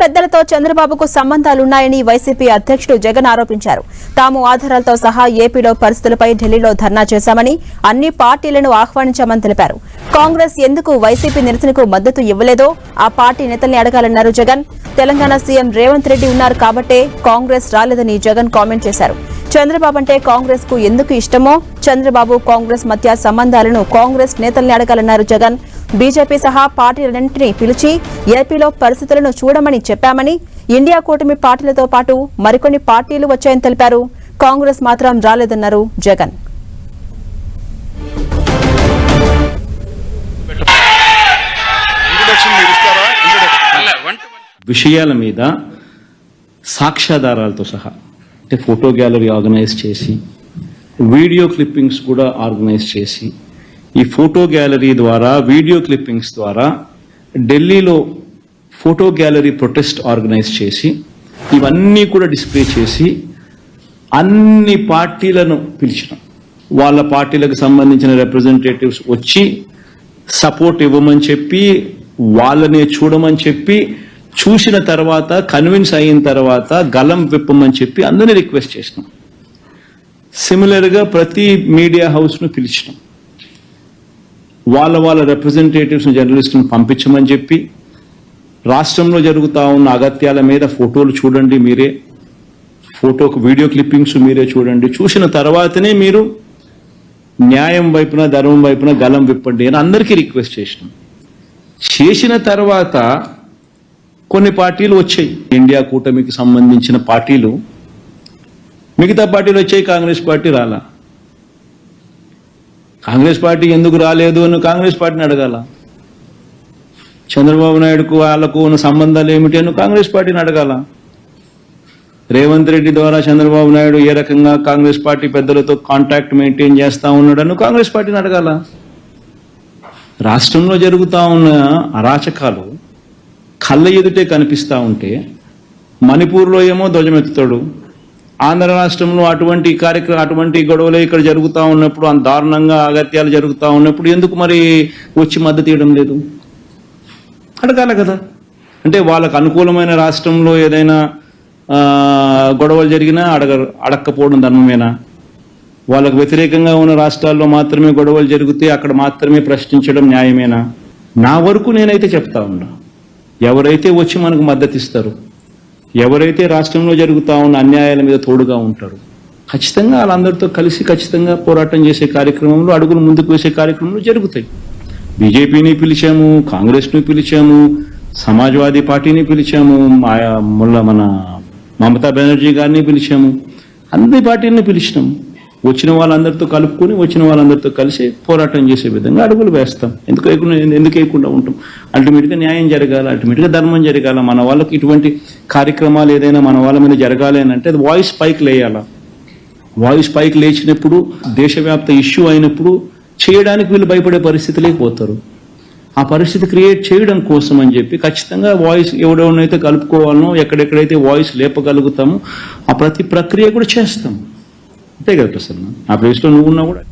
పెద్దలతో చంద్రబాబుకు సంబంధాలున్నాయని వైసీపీ అధ్యక్షుడు జగన్ ఆరోపించారు. తాము ఆధారాలతో సహా ఏపీలో పరిస్థితులపై ఢిల్లీలో ధర్నా చేశామని అన్ని పార్టీలను ఆహ్వానించామని తెలిపారు. కాంగ్రెస్ ఎందుకు వైసీపీ నిరసనకు మద్దతు ఇవ్వలేదో ఆ పార్టీ నేతల్ని అడగాలన్నారు జగన్. తెలంగాణ సీఎం రేవంత్ రెడ్డి ఉన్నారు కాబట్టే కాంగ్రెస్ రాలేదని జగన్ కామెంట్ చేశారు. చంద్రబాబు అంటే కాంగ్రెస్కు ఎందుకు ఇష్టమో చంద్రబాబు కాంగ్రెస్ మధ్య సంబంధాలను కాంగ్రెస్ నేతల్ని అడగాలన్నారు జగన్. బీజేపీ సహా పార్టీలన్నింటినీ పిలిచి ఏపీలో పరిస్థితులను చూడమని చెప్పామని ఇండియా కూటమి పార్టీలతో పాటు మరికొన్ని పార్టీలు వచ్చాయని తెలిపారు. కాంగ్రెస్ మాత్రం రాలేదన్నారు జగన్. విషయాల మీద సాక్ష్యాధారాలతో సహా అంటే ఫోటో గ్యాలరీ ఆర్గనైజ్ చేసి వీడియో క్లిప్పింగ్స్ కూడా ఆర్గనైజ్ చేసి ఈ ఫోటో గ్యాలరీ ద్వారా వీడియో క్లిప్పింగ్స్ ద్వారా ఢిల్లీలో ఫోటో గ్యాలరీ ప్రొటెస్ట్ ఆర్గనైజ్ చేసి ఇవన్నీ కూడా డిస్ప్లే చేసి అన్ని పార్టీలను పిలిచిన. వాళ్ళ పార్టీలకు సంబంధించిన రిప్రజెంటేటివ్స్ వచ్చి సపోర్ట్ ఇవ్వమని చెప్పి వాళ్ళనే చూడమని చెప్పి చూసిన తర్వాత కన్విన్స్ అయిన తర్వాత గలం విప్పమని చెప్పి అందరినీ రిక్వెస్ట్ చేసినాం. సిమిలర్గా ప్రతి మీడియా హౌస్ను పిలిచినాం. వాళ్ళ వాళ్ళ రిప్రజెంటేటివ్స్ని జర్నలిస్టులను పంపించమని చెప్పి రాష్ట్రంలో జరుగుతూ ఉన్న అగత్యాల మీద ఫోటోలు చూడండి మీరే ఫోటోకు వీడియో క్లిప్పింగ్స్ మీరే చూడండి. చూసిన తర్వాతనే మీరు న్యాయం వైపున ధర్మం వైపున గలం విప్పండి అని అందరికీ రిక్వెస్ట్ చేసినాం. చేసిన తర్వాత కొన్ని పార్టీలు వచ్చాయి. ఇండియా కూటమికి సంబంధించిన పార్టీలు మిగతా పార్టీలు వచ్చాయి కాంగ్రెస్ పార్టీ రాలా. కాంగ్రెస్ పార్టీ ఎందుకు రాలేదు అని కాంగ్రెస్ పార్టీని అడగాల. చంద్రబాబు నాయుడుకు వాళ్ళకు ఉన్న సంబంధాలు ఏమిటి అని కాంగ్రెస్ పార్టీని అడగాల. రేవంత్ రెడ్డి ద్వారా చంద్రబాబు నాయుడు ఏ రకంగా కాంగ్రెస్ పార్టీ పెద్దలతో కాంటాక్ట్ మెయింటైన్ చేస్తా ఉన్నాడని కాంగ్రెస్ పార్టీని అడగాల. రాష్ట్రంలో జరుగుతా ఉన్న అరాచకాలు కళ్ళ ఎదుటే కనిపిస్తా ఉంటే మణిపూర్లో ఏమో ధ్వజమెత్తుతాడు. ఆంధ్ర రాష్ట్రంలో అటువంటి కార్యక్రమం అటువంటి గొడవలు ఇక్కడ జరుగుతూ ఉన్నప్పుడు అంత దారుణంగా అగత్యాలు జరుగుతూ ఉన్నప్పుడు ఎందుకు మరి వచ్చి మద్దతు ఇవ్వడం లేదు? అడగాలి కదా. అంటే వాళ్ళకు అనుకూలమైన రాష్ట్రంలో ఏదైనా గొడవలు జరిగినా అడగ అడక్కపోవడం ధర్మమేనా? వాళ్ళకు వ్యతిరేకంగా ఉన్న రాష్ట్రాల్లో మాత్రమే గొడవలు జరిగితే అక్కడ మాత్రమే ప్రశ్నించడం న్యాయమేనా? నా వరకు నేనైతే చెప్తా ఉన్నా. ఎవరైతే వచ్చి మనకు మద్దతిస్తారు ఎవరైతే రాష్ట్రంలో జరుగుతా ఉన్న అన్యాయాల మీద తోడుగా ఉంటారు ఖచ్చితంగా వాళ్ళందరితో కలిసి ఖచ్చితంగా పోరాటం చేసే కార్యక్రమంలో అడుగులు ముందుకు వేసే కార్యక్రమంలో జరుగుతాయి. బీజేపీని పిలిచాము కాంగ్రెస్ను పిలిచాము సమాజ్వాదీ పార్టీని పిలిచాము మా మన మమతా బెనర్జీ గారిని పిలిచాము అన్ని పార్టీలను పిలిచినాము. వచ్చిన వాళ్ళందరితో కలుపుకొని వచ్చిన వాళ్ళందరితో కలిసి పోరాటం చేసే విధంగా అడుగులు వేస్తాం. ఎందుకు వేయకుండా ఎందుకు వేయకుండా ఉంటాం? అల్టిమేట్గా న్యాయం జరగాలి అల్టిమేట్గా ధర్మం జరగాల. మన వాళ్ళకి ఇటువంటి కార్యక్రమాలు ఏదైనా మన వాళ్ళ మీద జరగాలి అని అంటే అది వాయిస్ పైకి లేయాలా. వాయిస్ పైకి లేచినప్పుడు దేశవ్యాప్త ఇష్యూ అయినప్పుడు చేయడానికి వీళ్ళు భయపడే పరిస్థితి లేకపోతారు ఆ పరిస్థితి క్రియేట్ చేయడం కోసం అని చెప్పి ఖచ్చితంగా వాయిస్ ఎవడెవడనైతే కలుపుకోవాలనో ఎక్కడెక్కడైతే వాయిస్ లేపగలుగుతామో ఆ ప్రతి ప్రక్రియ కూడా చేస్తాం. అంతే కదా ప్రసన్న? ఆ ప్లేస్లో నువ్వు ఉన్నా కూడా